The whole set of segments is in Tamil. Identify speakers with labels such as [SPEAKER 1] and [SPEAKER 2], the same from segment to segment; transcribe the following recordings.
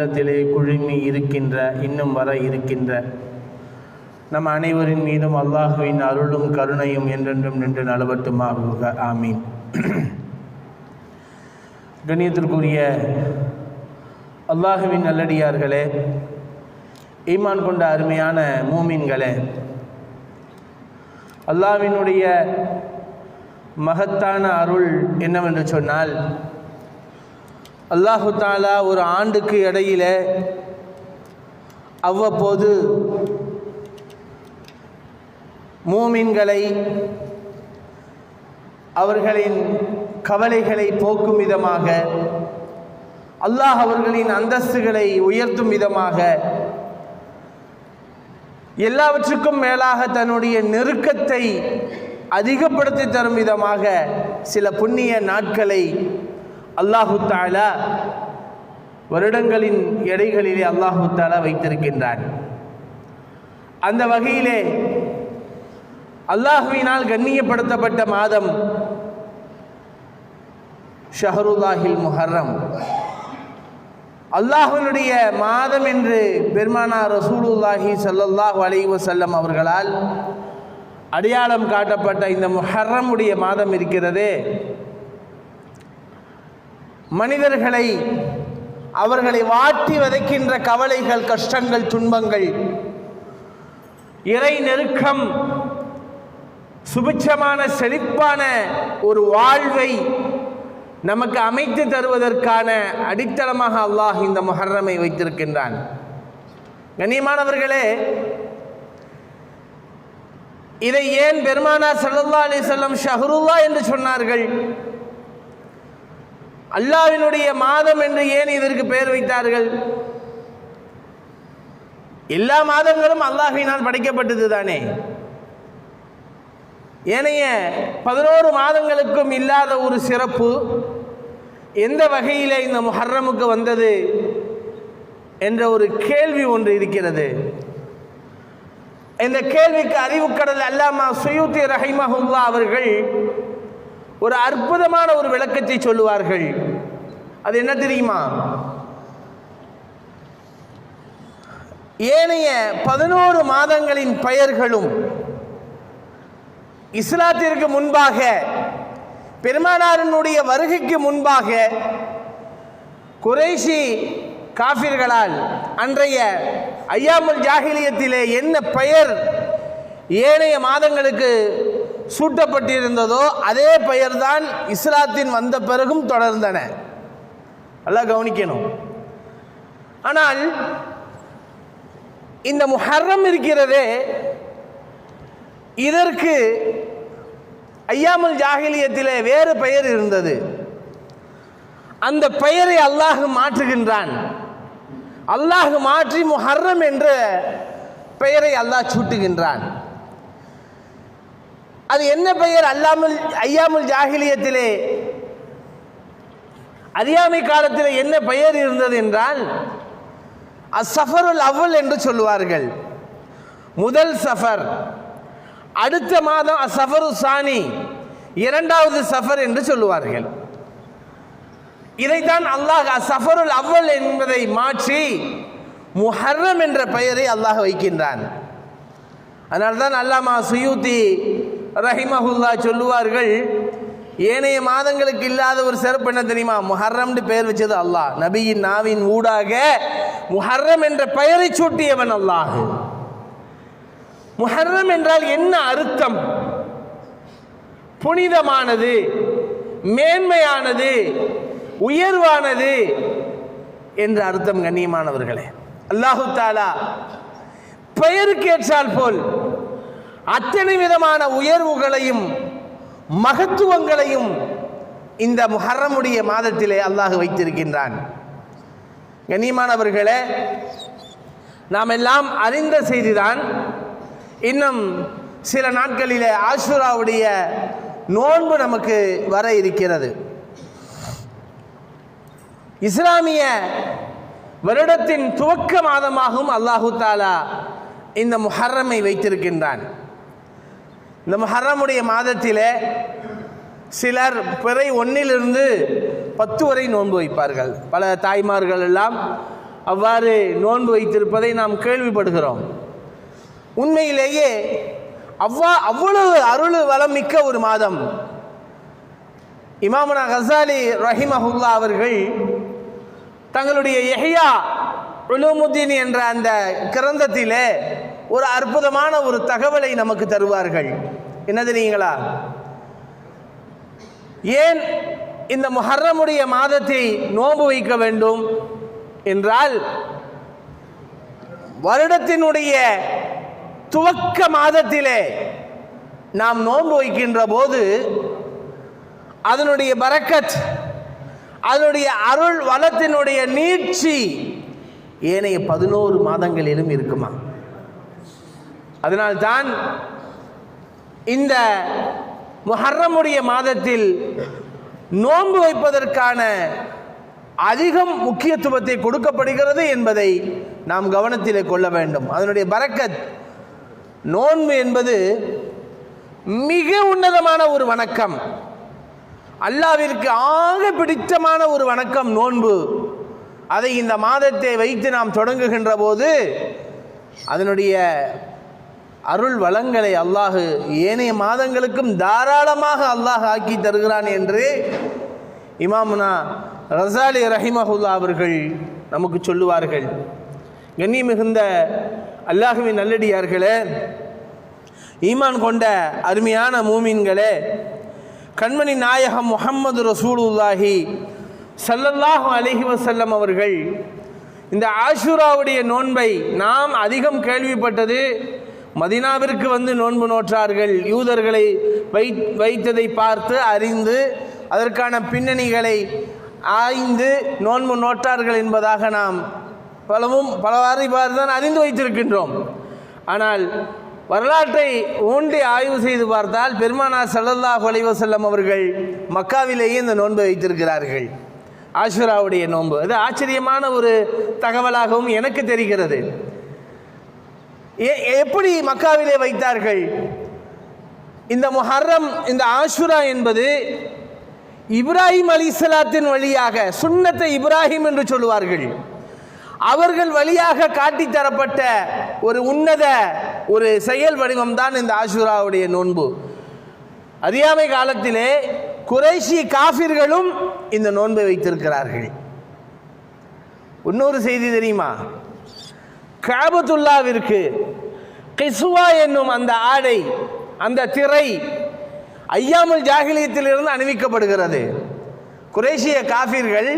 [SPEAKER 1] உள்ளத்திலே குழுமி இருக்கின்ற இன்னும் வர இருக்கின்ற. நம் அனைவரின் மீதும் அல்லாஹுவின் அருளும் கருணையும் என்றென்றும் நின்று நலவட்டுமாக ஆமீன். கண்ணியத்திற்குரிய அல்லாஹுவின் நல்லடியார்களே ஈமான் கொண்ட அருமையான மூமின்களே அல்லாவினுடைய மகத்தான அருள் என்னவென்று சொன்னால் அல்லாஹு தாலா ஒரு ஆண்டுக்கு இடையில அவ்வப்போது மூமின்களை அவர்களின் கவலைகளை போக்கும் விதமாக அல்லாஹ் அவர்களின் அந்தஸ்துகளை உயர்த்தும் விதமாக எல்லாவற்றுக்கும் மேலாக தன்னுடைய நெருக்கத்தை அதிகப்படுத்தி தரும் விதமாக சில புண்ணிய நாட்களை அல்லாஹு தாலா வருடங்களின் எடைகளிலே அல்லாஹு தாலா வைத்திருக்கின்றார் அந்த வகையிலே அல்லாஹுவினால் கண்ணியப்படுத்தப்பட்ட மாதம் ஷஹருல்லாஹில் முஹர்ரம். அல்லாஹுனுடைய மாதம் என்று பெருமானா ரசூலுல்லாஹி சல்லல்லாஹு அலைவ செல்லம் அவர்களால் அடையாளம் காட்டப்பட்ட இந்த முஹர்ரமுடைய மாதம் இருக்கிறதே. மனிதர்களை அவர்களை வாட்டி வதைக்கின்ற கவலைகள் கஷ்டங்கள் துன்பங்கள் இறை நெருக்கம் சுபிட்சமான செழிப்பான ஒரு வாழ்வை நமக்கு அமைத்து தருவதற்கான அடித்தளமாக அல்லாஹ் இந்த முஹர்ரமை வைத்திருக்கின்றான். கண்ணியமானவர்களே இதை ஏன் பெருமானா சல்லா அலி சொல்லம் ஷஹருல்லா என்று சொன்னார்கள்? அல்லாவினுடைய மாதம் என்று ஏன் இதற்கு பெயர் வைத்தார்கள்? எல்லா மாதங்களும் அல்லாஹினால் படைக்கப்பட்டது தானே? ஏனைய பதினோரு மாதங்களுக்கும் இல்லாத ஒரு சிறப்பு எந்த வகையில் இந்த முஹர்ரமுக்கு வந்தது என்ற ஒரு கேள்வி ஒன்று இருக்கிறது. இந்த கேள்விக்கு அறிவுக்கடல் அல்லாமா சுயூத்தி ரஹிமஹுல்லா அவர்கள் ஒரு அற்புதமான ஒரு விளக்கத்தை சொல்லுவார்கள். அது என்ன தெரியுமா? ஏனைய பதினோரு மாதங்களின் பெயர்களும் இஸ்லாத்திற்கு முன்பாக பெருமானாரினுடைய வருகைக்கு முன்பாக குறைஷி காஃபிர்களால் அன்றைய ஐயாமுல் ஜாகிலியத்திலே என்ன பெயர் ஏனைய மாதங்களுக்கு சூட்டப்பட்டிருந்ததோ அதே பெயர்தான் இஸ்லாத்தின் வந்த பிறகும் தொடர்ந்தன. நல்லா கவனிக்கணும். ஆனால் இந்த முஹர்ரம் இருக்கிறதே இதற்கு ஐயாமுல் ஜாகிலியத்திலே வேறு பெயர் இருந்தது. அந்த பெயரை அல்லாஹ் மாற்றுகின்றான். அல்லாஹ் மாற்றி முஹர்ரம் என்ற பெயரை அல்லாஹ் சூட்டுகின்றான். அது என்ன பெயர்? அல்லாமல் ஐயாமுல் ஜாகிலியத்திலே அறியாமை காலத்தில் என்ன பெயர் இருந்தது என்றால் அசஃபருல் அவ்வல் என்று சொல்லுவார்கள். முதல் சஃபர். அடுத்த மாதம் அசஃபரு சாணி இரண்டாவது சஃபர் என்று சொல்லுவார்கள். இதைத்தான் அல்லாஹ் சஃபருல் அவ்வல் என்பதை மாற்றி முஹர்ரம் என்ற பெயரை அல்லாஹ் வைக்கின்றான். அதனால்தான் அல்லாமா சுயூத்தி ரஹிமஹுல்லா சொல்லுவார்கள் ஏனைய மாதங்களுக்கு இல்லாத ஒரு சிறப்பு என்ன தெரியுமா? முஹர்ரம்னு பெயர் வச்சது அல்லாஹ். நபியின் நாவின் ஊடாக முஹர்ரம் என்ற பெயரை சூட்டியவன் அல்லாஹ். முஹர்ரம் என்றால் என்ன அர்த்தம்? புனிதமானது மேன்மையானது உயர்வானது என்ற அர்த்தம் கண்ணியமானவர்களே. அல்லாஹு தாலா பெயருக்கு ஏற்றால் போல் அத்தனை விதமான உயர்வுகளையும் மகத்துவங்களையும் இந்த முஹர்ரமுடைய மாதத்திலே அல்லாஹ் வைத்திருக்கின்றான். கண்ணியமானவர்களே நாம் எல்லாம் அறிந்த செய்திதான். இன்னும் சில நாட்களிலே ஆஷுராவுடைய நோன்பு நமக்கு வர இருக்கிறது. இஸ்லாமிய வருடத்தின் துவக்க மாதமாகவும் அல்லாஹு தாலா இந்த முஹர்ரமை வைத்திருக்கின்றான். இந்த முஹர்ரமுடைய மாதத்திலே சிலர் பிறை ஒன்றிலிருந்து பத்து வரை நோன்பு வைப்பார்கள். பல தாய்மார்கள் எல்லாம் அவ்வாறு நோன்பு வைத்திருப்பதை நாம் கேள்விப்படுகிறோம். உண்மையிலேயே அவ்வா அவ்வளவு அருள் வளம் மிக்க ஒரு மாதம். இமாமுனா ரஹிம் ரஹிமஹுல்லா அவர்கள் தங்களுடைய எஹியா உலூமுத்தீன் என்ற அந்த கிரந்தத்திலே ஒரு அற்புதமான ஒரு தகவலை நமக்கு தருவார்கள். என்ன தெரியுங்களா ஏன் இந்த முஹர்ரமுடைய மாதத்தை நோன்பு வைக்க வேண்டும் என்றால் வருடத்தினுடைய துவக்க மாதத்திலே நாம் நோன்பு வைக்கின்ற போது அதனுடைய பரக்கத் அதனுடைய அருள் வளத்தினுடைய நீட்சி ஏனைய பதினோரு மாதங்களிலும் இருக்குமா? அதனால்தான் இந்த முஹர்ரமுடைய மாதத்தில் நோன்பு வைப்பதற்கான அதிகம் முக்கியத்துவத்தை கொடுக்கப்படுகிறது என்பதை நாம் கவனத்தில் கொள்ள வேண்டும். அதனுடைய பறக்கத் நோன்பு என்பது மிக உன்னதமான ஒரு வணக்கம். அல்லாவிற்கு ஆக பிடித்தமான ஒரு வணக்கம் நோன்பு. அதை இந்த மாதத்தை வைத்து நாம் தொடங்குகின்ற போது அதனுடைய அருள் வளங்களை அல்லாஹு ஏனைய மாதங்களுக்கும் தாராளமாக அல்லாஹ் ஆக்கி தருகிறான் என்று இமாமுனா ரசாலி ரஹிமஹுல்லா அவர்கள் நமக்கு சொல்லுவார்கள். கண்ணி மிகுந்த அல்லாஹுவின் நல்லடியார்களே ஈமான் கொண்ட அருமையான மூமின்களே கண்மணி நாயகம் முஹம்மது ரசூலுல்லாஹி ஸல்லல்லாஹு அலஹி வசல்லம் அவர்கள் இந்த ஆஷுராவுடைய நோன்பை நாம் அதிகம் கேள்விப்பட்டது மதினாவிற்கு வந்து நோன்பு நோற்றார்கள். யூதர்களை வை வைத்ததை பார்த்து அறிந்து அதற்கான பின்னணிகளை ஆய்ந்து நோன்பு நோற்றார்கள் என்பதாக நாம் பலவும் பலவாறு இவ்வாறு தான் அறிந்து வைத்திருக்கின்றோம். ஆனால் வரலாற்றை ஊண்டி ஆய்வு செய்து பார்த்தால் பெருமானார் சல்லல்லாஹ் அலைஹி அவர்கள் மக்காவிலேயே இந்த நோன்பை வைத்திருக்கிறார்கள். ஆஷுராவுடைய நோன்பு. அது ஆச்சரியமான ஒரு தகவலாகவும் எனக்கு தெரிகிறது. எப்படி மக்காவிலே வைத்தார்கள்? இந்த முஹர்ரம் இந்த ஆஷுரா என்பது இப்ராஹிம் அலிசலாத்தின் வழியாக சுன்னத்தை இப்ராஹிம் என்று சொல்லுவார்கள். அவர்கள் வழியாக காட்டித்தரப்பட்ட ஒரு உன்னத ஒரு செயல் வடிவம் தான் இந்த ஆஷுராவுடைய நோன்பு. அறியாமை காலத்திலே குறைஷி காஃபிர்களும் இந்த நோன்பை வைத்திருக்கிறார்கள். இன்னொரு செய்தி தெரியுமா? காபத்துல்லாவிற்கு கிஸ்வா என்னும் அந்த ஆடை அந்த திரை ஐயாமுல் ஜாகிலியத்திலிருந்து அணிவிக்கப்படுகிறது. குரேஷிய காஃபிர்கள்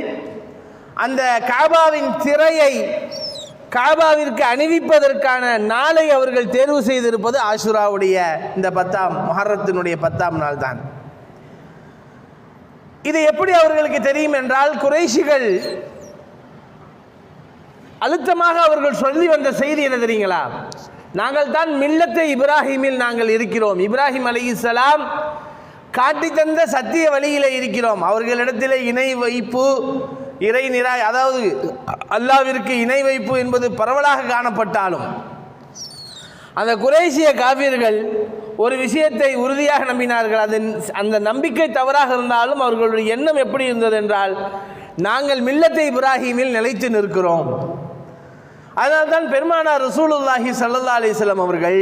[SPEAKER 1] அந்த காபாவின் திரையை காபாவிற்கு அணிவிப்பதற்கான நாளை அவர்கள் தேர்வு செய்திருப்பது ஆஷுராவுடைய இந்த பத்தாம் மொஹரத்தினுடைய பத்தாம் நாள் தான். இது எப்படி அவர்களுக்கு தெரியும் என்றால் குறைஷிகள் அழுத்தமாக அவர்கள் சொல்லி வந்த செய்தி என்ன தெரியுங்களா? நாங்கள் தான் மில்லத்தை இப்ராஹிமில் நாங்கள் இருக்கிறோம். இப்ராஹிம் அலைஹிஸ்ஸலாம் காட்டி தந்த சத்திய வழியில் இருக்கிறோம். அவர்களிடத்திலே இணை வைப்பு இறை நிரா அதாவது அல்லாவிற்கு இணை வைப்பு என்பது பரவலாக காணப்பட்டாலும் அந்த குரேசிய காவியர்கள் ஒரு விஷயத்தை உறுதியாக நம்பினார்கள். அது அந்த நம்பிக்கை தவறாக இருந்தாலும் அவர்களுடைய எண்ணம் எப்படி இருந்தது என்றால் நாங்கள் மில்லத்தை இப்ராஹிமில் நிலைத்து நிற்கிறோம். அதனால்தான் பெருமானார் ரசூலுல்லாஹி சல்லா அலிஸ்லாம் அவர்கள்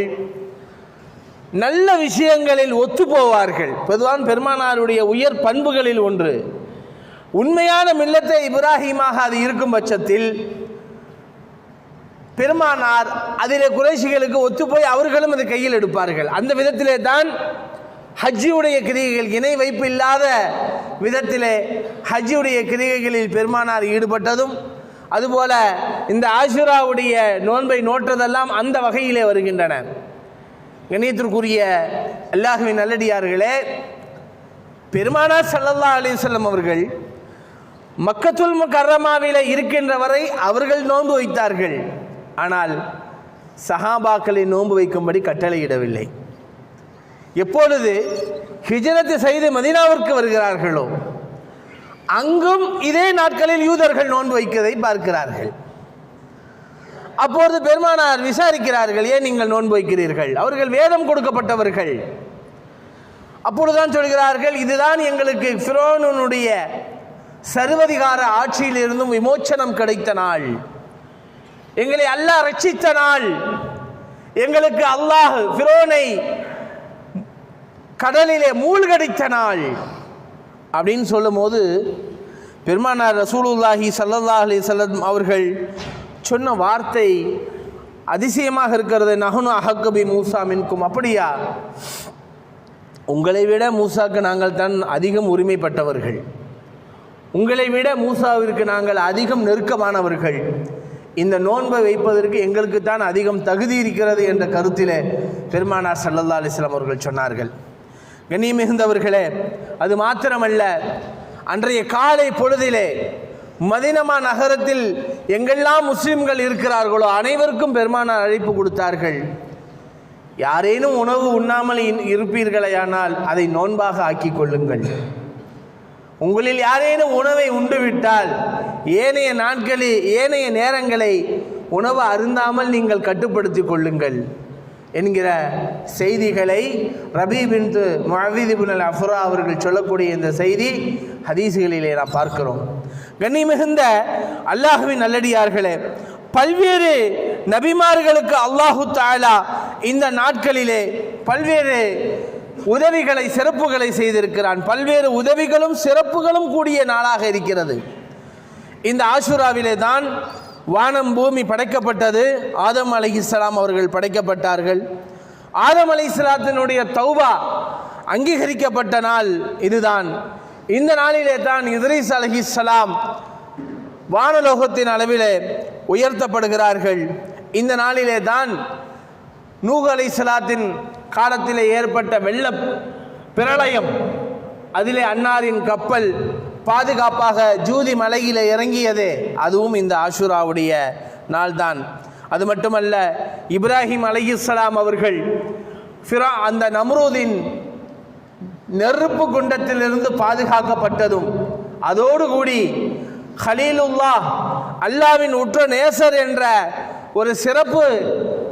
[SPEAKER 1] நல்ல விஷயங்களில் ஒத்து போவார்கள் பொதுவான் பெருமானாருடைய உயர் பண்புகளில் ஒன்று. உண்மையான மில்லத்தை இப்ராஹிமாக அது இருக்கும் பட்சத்தில் பெருமானார் அதிலே குறைஷிகளுக்கு ஒத்துப்போய் அவர்களும் அதை கையில் எடுப்பார்கள். அந்த விதத்திலே தான் ஹஜ்ஜியுடைய கிரிகைகள் இணை வைப்பு இல்லாத விதத்திலே ஹஜ்ஜியுடைய கிரிகைகளில் பெருமானார் ஈடுபட்டதும் அதுபோல இந்த ஆஷுராவுடைய நோன்பை நோற்றதெல்லாம் அந்த வகையிலே வருகின்றன. கணியத்திற்குரிய அல்லாஹுவின் நல்லடியார்களே பெருமானார் சல்லல்லா அலிசல்லம் அவர்கள் மக்கத்துல் கரமாவில இருக்கின்ற வரை அவர்கள் நோன்பு வைத்தார்கள். ஆனால் சஹாபாக்களை நோன்பு வைக்கும்படி கட்டளையிடவில்லை. எப்பொழுது ஹிஜரத்து செய்து மதினாவிற்கு வருகிறார்களோ அங்கும் இதே நாட்களில் யூதர்கள் நோன்பு வைக்கதை பார்க்கிறார்கள். அப்பொழுது பெருமானார் விசாரிக்கிறார்கள் ஏன் நீங்கள் நோன்பு வைக்கிறீர்கள்? அவர்கள் வேதம் கொடுக்கப்பட்டவர்கள். அப்பொழுதுதான் சொல்கிறார்கள் இதுதான் எங்களுக்கு ஃபிரோனுடைய சர்வதிகார ஆட்சியிலிருந்தும் விமோச்சனம் கிடைத்த நாள். எங்களை அல்லாஹ் ரட்சித்த நாள். எங்களுக்கு அல்லாஹ் ஃபிரோனை கடலிலே மூழ்கடித்த நாள். அப்படின்னு சொல்லும்போது பெருமானார் ரசூலுல்லாஹி சல்லல்லா அலி சல்லம் அவர்கள் சொன்ன வார்த்தை அதிசயமாக இருக்கிறது. நகுனு அஹக்கபி மூசா மின்கும். அப்படியா? உங்களை விட மூசாக்கு நாங்கள் தான் அதிகம் உரிமைப்பட்டவர்கள். உங்களை விட மூசாவிற்கு நாங்கள் அதிகம் நெருக்கமானவர்கள். இந்த நோன்பை வைப்பதற்கு எங்களுக்கு தான் அதிகம் தகுதி இருக்கிறது என்ற கருத்திலே பெருமானார் சல்லல்லா அலிஸ்லாம் அவர்கள் சொன்னார்கள். கண்ணியம் மிகுந்தவர்களே அது மாத்திரமல்ல அன்றைய காலை பொழுதிலே மதினமா நகரத்தில் எங்கெல்லாம் முஸ்லிம்கள் இருக்கிறார்களோ அனைவருக்கும் பெருமானார் அழைப்பு கொடுத்தார்கள். யாரேனும் உணவு உண்ணாமல் இருப்பீர்களையானால் இருப்பீர்களேயானால் அதை நோன்பாக ஆக்கிக் கொள்ளுங்கள். உங்களில் யாரேனும் உணவை உண்டுவிட்டால் ஏனைய நாட்களில் ஏனைய நேரங்களை உணவு அருந்தாமல் நீங்கள் கட்டுப்படுத்திக் கொள்ளுங்கள். என்கிற செய்திகளை ரபி பின் முஹவித் அல் அஃப்ரா அவர்கள் சொல்லக்கூடிய இந்த செய்தி ஹதீசுகளிலே நாம் பார்க்கிறோம். கண்ணி மிகுந்த அல்லாஹுவின் நல்லடியார்களே பல்வேறு நபிமார்களுக்கு அல்லாஹு தாலா இந்த நாட்களிலே பல்வேறு உதவிகளை சிறப்புகளை செய்திருக்கிறான். பல்வேறு உதவிகளும் சிறப்புகளும் கூடிய நாளாக இருக்கிறது. இந்த ஆசுராவிலே தான் வானம் பூமி படைக்கப்பட்டது. ஆதம் அலைஹிஸ்ஸலாம் அவர்கள் படைக்கப்பட்டார்கள். ஆதம் அலைஹிஸ்ஸலாத்தினுடைய தௌபா அங்கீகரிக்கப்பட்ட நாள் இதுதான். இந்த நாளிலே தான் இத்ரீஸ் அலைஹிஸ்ஸலாம் வானலோகத்தின் அளவிலே உயர்த்தப்படுகிறார்கள். இந்த நாளிலே தான் நூக அலை சலாத்தின் காலத்திலே ஏற்பட்ட வெள்ள பிரளயம் அதிலே அன்னாரின் கப்பல் பாதுகாப்பாக ஜூதி மலையில் இறங்கியதே அதுவும் இந்த ஆஷுராவுடைய நாள்தான். அது மட்டுமல்ல இப்ராஹிம் அலையுஸ்லாம் அவர்கள் ஃபிரா அந்த நம்ரூதின் நெருப்பு குண்டத்திலிருந்து பாதுகாக்கப்பட்டதும் அதோடு கூடி ஹலீலுல்லா அல்லாவின் உற்ற நேசர் என்ற ஒரு சிறப்பு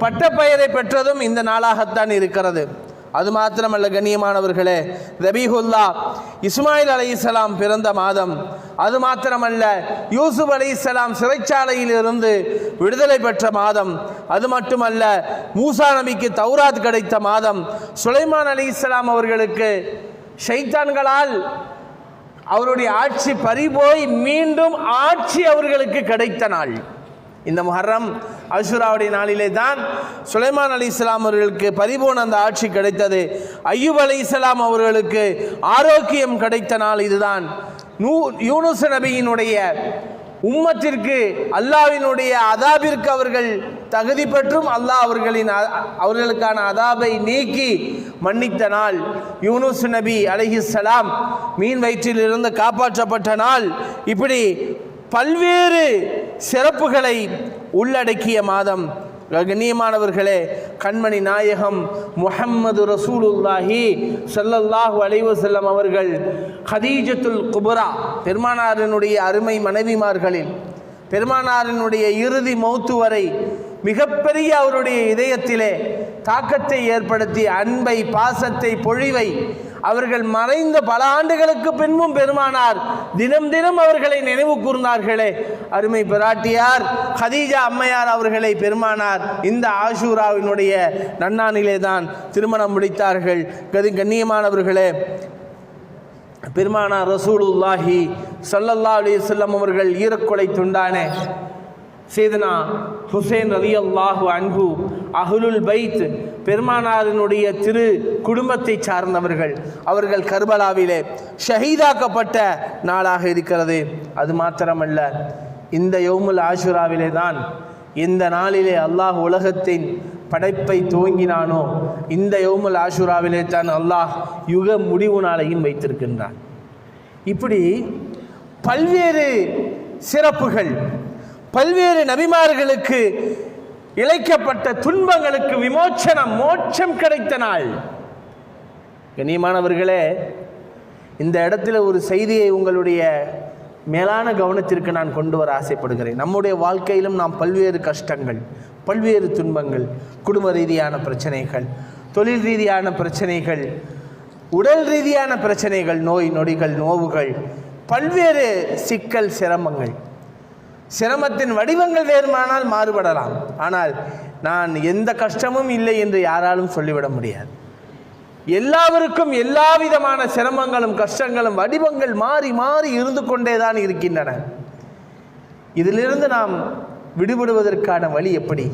[SPEAKER 1] பட்டப்பெயரை பெற்றதும் இந்த நாளாகத்தான் இருக்கிறது. அது மாத்திரமல்ல கண்ணியமானவர்களே. ரபீஹுல்லா இஸ்மாயில் அலைஹிஸ்ஸலாம் பிறந்த மாதம். அது மாத்திரமல்ல யூசுப் அலைஹிஸ்ஸலாம் சிறைச்சாலையில் இருந்து விடுதலை பெற்ற மாதம். அது மட்டுமல்ல மூசா நபிக்கு தௌராத் கிடைத்த மாதம். சுலைமான் அலைஹிஸ்ஸலாம் அவர்களுக்கு ஷைத்தான்களால் அவருடைய ஆட்சி பறிபோய் மீண்டும் ஆட்சி அவர்களுக்கு கிடைத்த நாள். இந்த முஹர்ரம் அஷுராவுடைய நாளிலே தான் சுலைமான் அலி இஸ்லாம் அவர்களுக்கு பரிபூர்ண அந்த ஆட்சி கிடைத்தது. ஐயூப் அலி இஸ்லாம் அவர்களுக்கு ஆரோக்கியம் கிடைத்த நாள் இதுதான். நூ யூனுஸ் நபியினுடைய உம்மத்திற்கு அல்லாவினுடைய அதாபிற்கு அவர்கள் தகுதி பெற்றும் அல்லாஹ் அவர்களின் அவர்களுக்கான அதாபை நீக்கி மன்னித்த நாள். யூனுஸ் நபி அலைஹிஸ்ஸலாம் மீன் வயிற்றிலிருந்து காப்பாற்றப்பட்ட நாள். இப்படி பல்வேறு சிறப்புகளை உள்ளடக்கிய மாதம். கண்ணியமானவர்களே கண்மணி நாயகம் முஹம்மது ரசூலுல்லாஹி சல்லல்லாஹு அலைஹி வஸல்லம் அவர்கள் ஹதீஜத்துல் குபுரா பெருமானாரினுடைய அருமை மனைவிமார்களில் பெருமானாரினுடைய இறுதி மௌத்து வரை மிகப்பெரிய அவருடைய இதயத்திலே தாக்கத்தை ஏற்படுத்தி அன்பை பாசத்தை பொழிவை அவர்கள் மறைந்த பல ஆண்டுகளுக்கு பின்பும் பெருமானார் தினம் தினம் அவர்களை நினைவு கூர்ந்தார்களே. அருமை பிராட்டியார் ஹதீஜா அம்மையார் அவர்களை பெருமானார் இந்த ஆஷூராவினுடைய நன்னானிலே தான் திருமணம் முடித்தார்கள். கதி கண்ணியமானவர்களே பெருமானார் ரசூலுல்லாஹி சல்லல்லா அலி செல்லம் அவர்கள் ஈரக்கொலை துண்டானே. சேதனா ஹுசேன் அலி அல்லாஹு அன்பு அஹுலுல் பைத் பெருமானாரினுடைய திரு குடும்பத்தை சார்ந்தவர்கள். அவர்கள் கர்பலாவிலே ஷஹீதாக்கப்பட்ட நாளாக இருக்கிறது. அது மாத்திரமல்ல இந்த யோமுல் ஆஷுராவிலே தான் இந்த நாளிலே அல்லாஹ் உலகத்தின் படைப்பை துவங்கினானோ இந்த யோமுல் ஆஷுராவிலே தான் அல்லாஹ் யுக முடிவு நாளையும் வைத்திருக்கின்றான். இப்படி பல்வேறு சிறப்புகள் பல்வேறு நபிமார்களுக்கு இழைக்கப்பட்ட துன்பங்களுக்கு விமோச்சனம் மோட்சம் கிடைத்த நாள். கண்ணியமானவர்களே இந்த இடத்துல ஒரு செய்தியை உங்களுடைய மேலான கவனத்திற்கு நான் கொண்டு வர ஆசைப்படுகிறேன். நம்முடைய வாழ்க்கையிலும் நாம் பல்வேறு கஷ்டங்கள் பல்வேறு துன்பங்கள் குடும்ப ரீதியான பிரச்சனைகள் தொழில் ரீதியான பிரச்சனைகள் உடல் ரீதியான பிரச்சனைகள் நோய் நொடிகள் நோவுகள் பல்வேறு சிக்கல் சிரமங்கள். சிரமத்தின் வடிவங்கள் வேறுமானால் மாறுபடலாம். ஆனால் நான் எந்த கஷ்டமும் இல்லை என்று யாராலும் சொல்லிவிட முடியாது. எல்லாவருக்கும் எல்லா விதமான சிரமங்களும் கஷ்டங்களும் வடிவங்கள் மாறி மாறி இருந்து கொண்டேதான் இருக்கின்றன. இதிலிருந்து நாம் விடுபடுவதற்கான வழி எப்படி?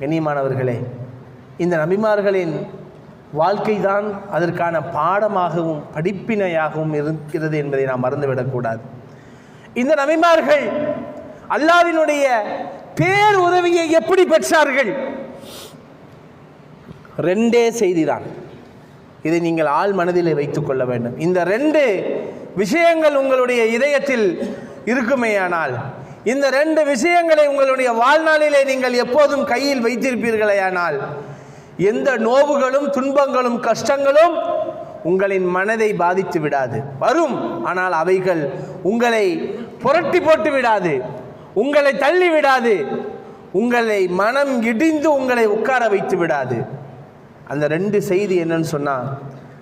[SPEAKER 1] கண்ணியமானவர்களே இந்த நபிமார்களின் வாழ்க்கை தான் அதற்கான பாடமாகவும் படிப்பினையாகவும் இருக்கிறது என்பதை நாம் மறந்துவிடக்கூடாது. இந்த நபிமார்கள் அல்லாவினுடைய பேர் உதவியை எப்படி பெற்றார்கள்? ரெண்டே செய்திதான். இதை நீங்கள் ஆள் மனதிலே வைத்துக் கொள்ள வேண்டும். இந்த ரெண்டு விஷயங்கள் உங்களுடைய இதயத்தில் இருக்குமேயானால் இந்த ரெண்டு விஷயங்களை உங்களுடைய வாழ்நாளிலே நீங்கள் எப்போதும் கையில் வைத்திருப்பீர்களேயானால் எந்த நோவுகளும் துன்பங்களும் கஷ்டங்களும் உங்களின் மனதை பாதித்து விடாது. வரும் ஆனால் அவைகள் உங்களை புரட்டி போட்டு விடாது. உங்களை தள்ளி விடாது. உங்களை மனம் இடிந்து உங்களை உட்கார வைத்து விடாது. அந்த ரெண்டு செய்தி என்னன்னு சொன்னால்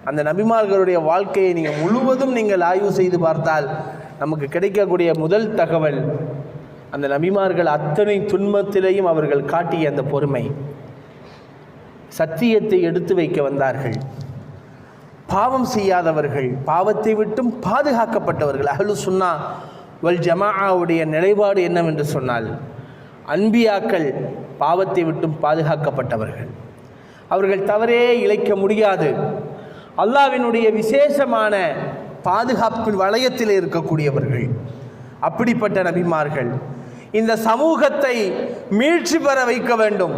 [SPEAKER 1] அந்த நபிமார்களுடைய வாழ்க்கையை நீங்கள் முழுவதும் நீங்கள் ஆய்வு செய்து பார்த்தால் நமக்கு கிடைக்கக்கூடிய முதல் தகவல் அந்த நபிமார்கள் அத்தனை துன்பத்திலேயும் அவர்கள் காட்டிய அந்த பொறுமை. சத்தியத்தை எடுத்து வைக்க வந்தார்கள். பாவம் செய்யாதவர்கள் பாவத்தை விட்டும் பாதுகாக்கப்பட்டவர்கள். அகலு சுன்னா வல் ஜமாஆவுடைய நிலைப்பாடு என்னவென்று சொன்னால் அன்பியாக்கள் பாவத்தை விட்டும் பாதுகாக்கப்பட்டவர்கள். அவர்கள் தவறே இழைக்க முடியாது. அல்லாவினுடைய விசேஷமான பாதுகாப்பின் வளையத்தில் இருக்கக்கூடியவர்கள் அப்படிப்பட்ட நபிமார்கள். இந்த சமூகத்தை மீழ்ச்சி பெற வைக்க வேண்டும்.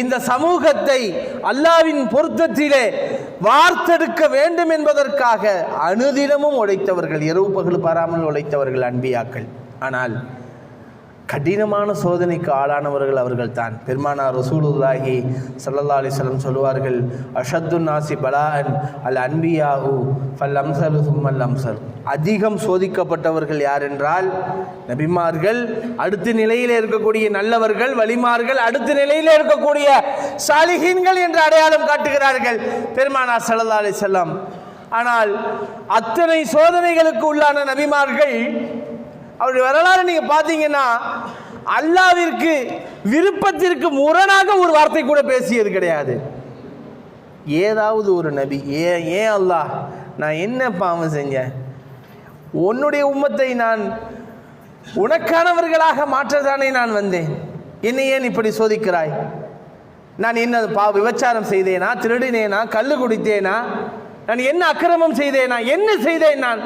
[SPEAKER 1] இந்த சமூகத்தை அல்லாவின் பொருத்தத்திலே வார்த்தெடுக்க வேண்டும் என்பதற்காக அனுதினமும் உழைத்தவர்கள் இரவு பகல் பாராமல் உழைத்தவர்கள் அன்பியாக்கள். ஆனால் கடினமான சோதனைக்கு ஆளானவர்கள் அவர்கள் தான் பெருமானார் ரசூலுல்லாஹி சல்லல்லா அலிஸ்லம் சொல்லுவார்கள் அஷத்து நாசி பலான் அல் அன்பியாஹு ஃபல் அம்சல் சும்மல் அம்சல் அதிகம் சோதிக்கப்பட்டவர்கள் யார் என்றால் நபிமார்கள் அடுத்த நிலையில் இருக்கக்கூடிய நல்லவர்கள் வலிமார்கள் அடுத்த நிலையில் இருக்கக்கூடிய சாலிஹீன்கள் என்று அடையாளம் காட்டுகிறார்கள் பெருமானார் சல்லா அலிசல்லாம் ஆனால் அத்தனை சோதனைகளுக்கு உள்ளான நபிமார்கள் அவருடைய வரலாறு நீங்க பார்த்தீங்கன்னா அல்லாவிற்கு விருப்பத்திற்கு முரணாக ஒரு வார்த்தை கூட பேசியது கிடையாது. ஏதாவது ஒரு நபி ஏன் ஏன் அல்லாஹ் நான் என்ன பாவம் செஞ்சேன்? உன்னுடைய உம்மத்தை நான் உனக்கானவர்களாக மாற்றதானே நான் வந்தேன். என்னை ஏன் இப்படி சோதிக்கிறாய்? நான் என்ன பா விபச்சாரம் செய்தேனா? திருடினேனா? கல்லு குடித்தேனா? நான் என்ன அக்கிரமம் செய்தேனா? என்ன செய்தேன் நான்?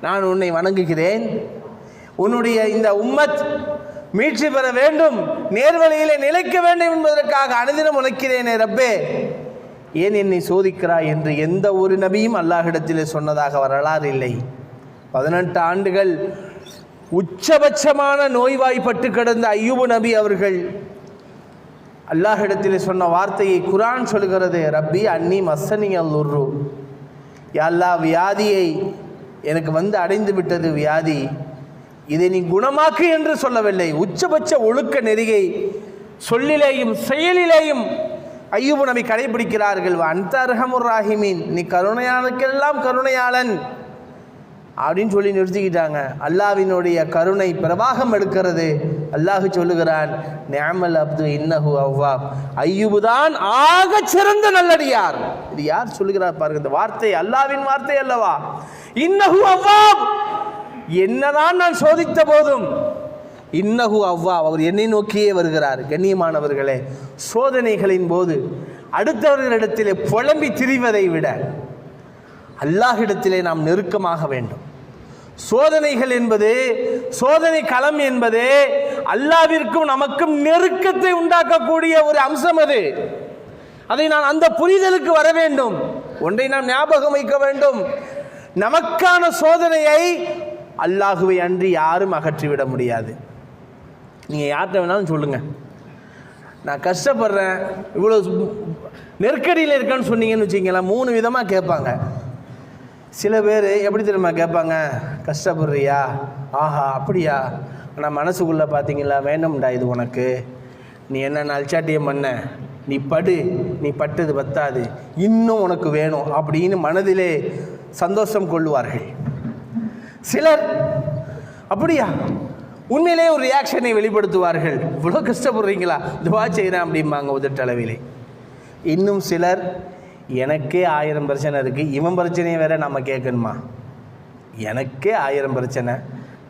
[SPEAKER 1] நான் உன்னை வணங்குகிறேன். உன்னுடைய இந்த உம்மத் மீட்சி பெற வேண்டும் நேர்வழியிலே நிலைக்க வேண்டும் என்பதற்காக அனுதினம் உழைக்கிறேனே ரப்பே. ஏன் என்னை சோதிக்கிறாய் என்று எந்த ஒரு நபியும் அல்லாஹிடத்திலே சொன்னதாக வரலாறு இல்லை. பதினெட்டு ஆண்டுகள் உச்சபட்சமான நோய்வாய்ப்பட்டு கிடந்த ஐயூபு நபி அவர்கள் அல்லாஹிடத்தில் சொன்ன வார்த்தையை குரான் சொல்கிறது ரப்பி அன்னி மஸ்ஸனி அல்லுர்ரு எல்லா வியாதியை எனக்கு வந்து அடைந்து விட்டது வியாதி. இதை நீ குணமாக்கு என்று சொல்லவில்லை. உச்சபட்ச ஒழுக்க நெறியை சொல்லிலேயும் செயலிலேயும் ஐயூபு நபி கடைபிடிக்கிறார்கள். அந்த அர்ஹமுர் ராஹிமீன். நீ கருணையானுக்கெல்லாம் கருணையாளன். அப்படின்னு சொல்லி நிறுத்திக்கிட்டாங்க. அல்லாவினுடைய கருணை பிரவாகம் எடுக்கிறது. அல்லாஹ் சொல்லுகிறான் நியாமல் அப்து இன்னஹு அவ்வாப். ஐயூபு தான் ஆக சிறந்த நல்லடியார். இது யார் சொல்லுகிறார் பாருங்க இந்த வார்த்தை அல்லாவின் வார்த்தை அல்லவா? இன்னஹு அவ்வாப். என்னதான் நான் சோதித்த போதும். இன்னஹு அவ்வா அவர் என்னை நோக்கியே வருகிறார். கண்ணியமானவர்களே சோதனைகளின் போது அடுத்தவர்களிடத்திலே புலம்பி திரிவதை விட அல்லாஹிடத்திலே நாம் நெருக்கமாக வேண்டும். சோதனைகள் என்பது சோதனை களம் என்பது அல்லாவிற்கும் நமக்கும் நெருக்கத்தை உண்டாக்கக்கூடிய ஒரு அம்சம் அது. அதை நான் அந்த புரிதலுக்கு வர வேண்டும். ஒன்றை நாம் ஞாபகம் வைக்க வேண்டும். நமக்கான சோதனையை அல்லாஹுவை அன்றி யாரும் அகற்றிவிட முடியாது. நீங்கள் யார்கிட்ட வேணாலும் சொல்லுங்கள் நான் கஷ்டப்படுறேன் இவ்வளோ நெருக்கடியில் இருக்கேன்னு சொன்னீங்கன்னு வச்சிங்களேன் மூணு விதமாக கேட்பாங்க. சில பேர் எப்படி தெரியுமா கேட்பாங்க கஷ்டப்படுறியா? ஆஹா அப்படியா? ஆனால் மனசுக்குள்ளே பார்த்தீங்களா வேண்டும்டா இது உனக்கு. நீ என்ன நல்சாட்டியம் பண்ண? நீ படு. நீ பட்டது பத்தாது. இன்னும் உனக்கு வேணும். அப்படின்னு மனதிலே சந்தோஷம் கொள்ளுவார்கள். சிலர் அப்படியா? உண்மையிலே ஒரு ரியாக்ஷனை வெளிப்படுத்துவார்கள். இவ்வளோ கஷ்டப்படுறீங்களா? துவா செய்கிறேன் அப்படிம்பாங்க உதட்டளவிலே இன்னும் சிலர் எனக்கே ஆயிரம் பிரச்சனை இருக்குது இவன் பிரச்சனையை வேற நம்ம கேட்கணுமா? எனக்கே ஆயிரம் பிரச்சனை.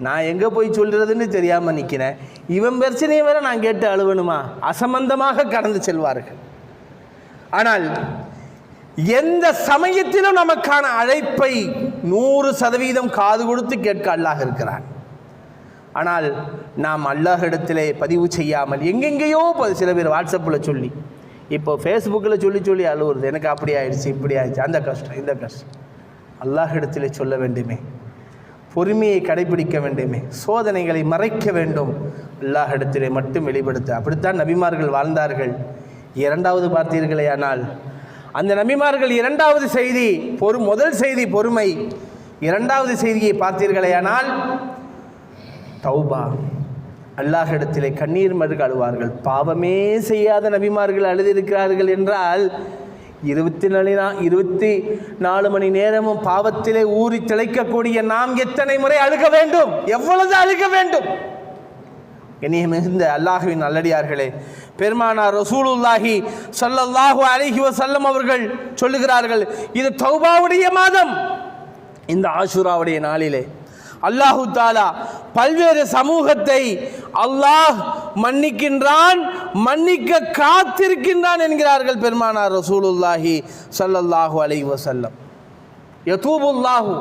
[SPEAKER 1] நான் எங்கே போய் சொல்கிறதுன்னு தெரியாமல் நிற்கிறேன் இவன் பிரச்சனையை வேற நான் கேட்டு அழுவணுமா? அசம்பந்தமாக கடந்து செல்வார்கள். ஆனால் எந்த சமயத்திலும் நமக்கான அழைப்பை நூறு சதவீதம் காது கொடுத்து கேட்க அல்லாஹ் இருக்கிறான் ஆனால் நாம் அல்லாஹ் இடத்திலே பதிவு செய்யாமல் எங்கெங்கேயோ சில பேர் வாட்ஸ்அப்பில் சொல்லி இப்போ ஃபேஸ்புக்கில் சொல்லி சொல்லி அழுவுறது எனக்கு அப்படி ஆயிடுச்சு இப்படி ஆயிடுச்சு அந்த கஷ்டம் இந்த கஷ்டம். அல்லாஹ் இடத்திலே சொல்ல வேண்டுமே பொறுமையை கடைபிடிக்க வேண்டுமே சோதனைகளை மறைக்க வேண்டும். அல்லாஹ் இடத்திலே மட்டும் வெளிப்படுத்த. அப்படித்தான் நபிமார்கள் வாழ்ந்தார்கள். இரண்டாவது பார்த்தீர்களே ஆனால் அந்த நபிமார்கள் இரண்டாவது செய்தி பொறு முதல் செய்தி பொறுமை. இரண்டாவது செய்தியை பார்த்தீர்களேயானால் தௌபா. அல்லாஹிடத்திலே கண்ணீர் மருக அழுவார்கள். பாவமே செய்யாத நபிமார்கள் அழுதிருக்கிறார்கள் என்றால் இருபத்தி நாலு இருபத்தி நாலு மணி நேரமும் பாவத்திலே ஊறி திளைக்கக்கூடிய நாம் எத்தனை முறை அழுக வேண்டும்? எவ்வளவு அழுக வேண்டும்? இனிய மிகுந்த அல்லாஹுவின் நல்லடியார்களே. பெருமானார் ரசூலுல்லாஹி சல்லல்லாஹு அலிஹி வசல்லம் அவர்கள் சொல்லுகிறார்கள் இது தௌபாவுடைய மாதம். இந்த ஆஷுராவுடைய நாளிலே அல்லாஹு தாலா பல்வேறு சமூகத்தை அல்லாஹ் மன்னிக்கின்றான் மன்னிக்க காத்திருக்கின்றான் என்கிறார்கள் பெருமானார் ரசூலுல்லாஹி சல்லல்லாஹு அலைஹி வசல்லம் யதூபுல்லாஹு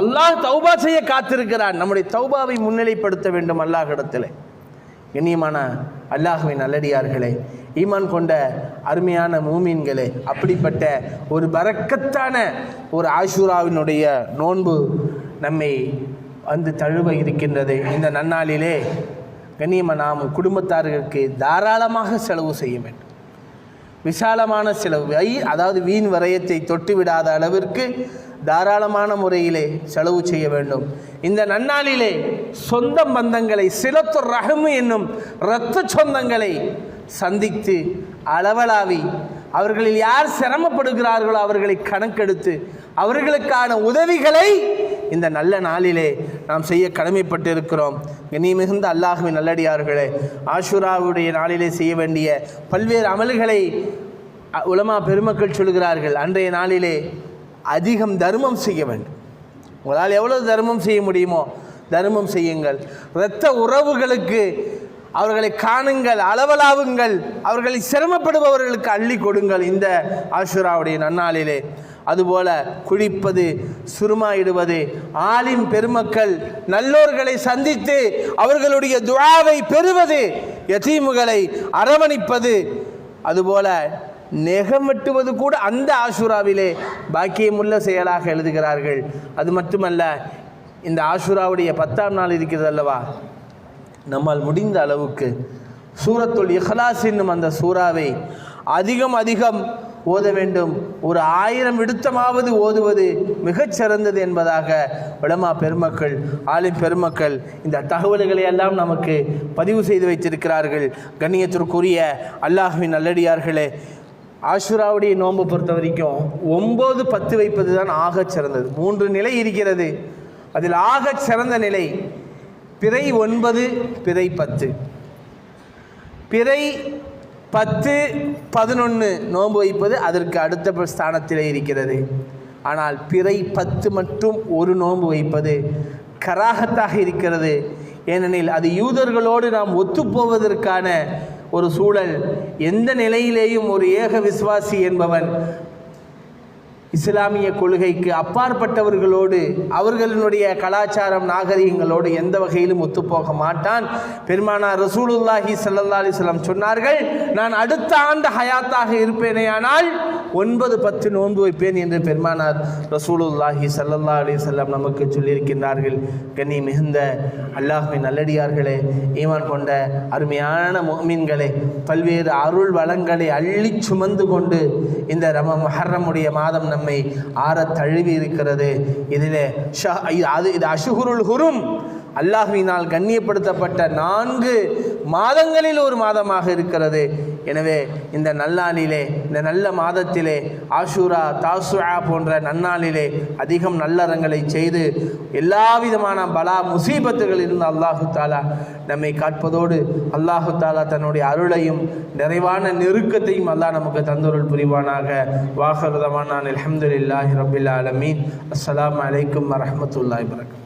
[SPEAKER 1] அல்லாஹ் தௌபா செய்ய காத்திருக்கிறான். நம்முடைய தௌபாவை முன்னிலைப்படுத்த வேண்டும் அல்லாஹ் இடத்திலே கண்ணியமான அல்லாஹுவின் நல்லடியார்களே ஈமான் கொண்ட அருமையான மூமீன்களே அப்படிப்பட்ட ஒரு பறக்கத்தான ஒரு ஆஷூராவினுடைய நோன்பு நம்மை வந்து தழுவ இருக்கின்றது. இந்த நன்னாளிலே கண்ணியமா நாம் குடும்பத்தார்களுக்கு தாராளமாக செலவு செய்ய வேண்டும். விசாலமான செலவு ஐ அதாவது வீண் வரையத்தை தொட்டு விடாத அளவிற்கு தாராளமான முறையிலே செலவு செய்ய வேண்டும். இந்த நன்னாளிலே சொந்த பந்தங்களை சிலத்து ரஹமு என்னும் இரத்த சொந்தங்களை சந்தித்து அளவலாவி அவர்களில் யார் சிரமப்படுகிறார்களோ அவர்களை கணக்கெடுத்து அவர்களுக்கான உதவிகளை இந்த நல்ல நாளிலே நாம் செய்ய கடமைப்பட்டிருக்கிறோம். நீ மிகுந்த அல்லாஹுவின் நல்லடியார்களே ஆஷுராவுடைய நாளிலே செய்ய வேண்டிய பல்வேறு அமல்களை உலமா பெருமக்கள் சொல்கிறார்கள். அன்றைய நாளிலே அதிகம் தர்மம் செய்ய வேண்டும். உங்களால் எவ்வளவு தர்மம் செய்ய முடியுமோ தர்மம் செய்யுங்கள். இரத்த உறவுகளுக்கு அவர்களை காணுங்கள் அளவலாவுங்கள். அவர்களை சிரமப்படுபவர்களுக்கு அள்ளி கொடுங்கள் இந்த ஆஷுராவுடைய நன்னாளிலே. அதுபோல குளிப்பது சுருமாயிடுவது ஆளின் பெருமக்கள் நல்லோர்களை சந்தித்து அவர்களுடைய துழாவை பெறுவது யதீமுகளை அரவணைப்பது. அதுபோல நெகம் வெட்டுவது கூட அந்த ஆசுராவிலே பாக்கியமுள்ள செயலாக எழுதுகிறார்கள். அது மட்டுமல்ல இந்த ஆஷுராவுடைய பத்தாம் நாள் இருக்கிறது அல்லவா? நம்மால் முடிந்த அளவுக்கு சூரத்துள் இஹ்லாஸ் என்னும் அந்த சூறாவை அதிகம் அதிகம் ஓத வேண்டும். ஒரு ஆயிரம் விடுத்தமாவது ஓதுவது மிகச்சிறந்தது என்பதாக உலமா பெருமக்கள் ஆலிம் பெருமக்கள் இந்த தகவல்களை எல்லாம் நமக்கு பதிவு செய்து வைத்திருக்கிறார்கள். கண்ணியத்திற்குரிய அல்லாஹுவின் நல்லடியார்களே ஆஷுராவுடைய நோன்பை பொறுத்த வரைக்கும் ஒம்பது பத்து வைப்பது தான் ஆகச் சிறந்தது. மூன்று நிலை இருக்கிறது. அதில் ஆகச் சிறந்த நிலை பிறை ஒன்பது பிறை பத்து. பிறை பத்து பதினொன்று நோன்பு வைப்பது அதற்கு அடுத்த ஸ்தானத்திலே இருக்கிறது. ஆனால் பிறை பத்து மட்டும் ஒரு நோன்பு வைப்பது கராகத்தாக இருக்கிறது. ஏனெனில் அது யூதர்களோடு நாம் ஒத்துப்போவதற்கான ஒரு சூழல். எந்த நிலையிலேயும் ஒரு ஏக விசுவாசி என்பவன் இஸ்லாமிய கொள்கைக்கு அப்பாற்பட்டவர்களோடு அவர்களினுடைய கலாச்சாரம் நாகரிகங்களோடு எந்த வகையிலும் ஒத்துப்போக மாட்டான். பெருமானார் ரசூலுல்லாஹி சல்லா அலிஸ்லாம் சொன்னார்கள் நான் அடுத்த ஆண்டு ஹயாத்தாக இருப்பேனேயானால் ஒன்பது பத்து நோன்பு வைப்பேன் என்று பெருமானார் ரசூலுல்லாஹி ஸல்லல்லாஹு அலைஹி நமக்கு சொல்லியிருக்கின்றார்கள். கண்ணி மிகுந்த அல்லாஹ்வின் நல்லடியார்களே ஈமான் கொண்ட அருமையான மீன்களை பல்வேறு அருள் வளங்களை அள்ளி சுமந்து கொண்டு இந்த ரம மஹர்ரமுடைய மாதம் நம் நம்மை ஆற தழுவி இருக்கிறது. இதில் ஷ இது அது இது அஷுகுருல் ஹுரும். அல்லாஹ்வினால் கண்ணியப்படுத்தப்பட்ட நான்கு மாதங்களில் ஒரு மாதமாக இருக்கிறது. எனவே இந்த நல்லாளிலே இந்த நல்ல மாதத்திலே ஆஷூரா தாசுரா போன்ற நன்னாளிலே அதிகம் நல்லறங்களை செய்து எல்லா விதமான பலா முசீபத்துகளில் இருந்து அல்லாஹு தாலா நம்மை காட்பதோடு அல்லாஹு தாலா தன்னுடைய அருளையும் நிறைவான நெருக்கத்தையும் அல்லாஹ் நமக்கு தந்தொருள் புரிவானாக. வாகருதமான அலமதுல்லாஹி ரபில் ஆலமீன். அஸ்லாம் அலைக்கும் வரஹ்மத்துல்லாஹி வரகம்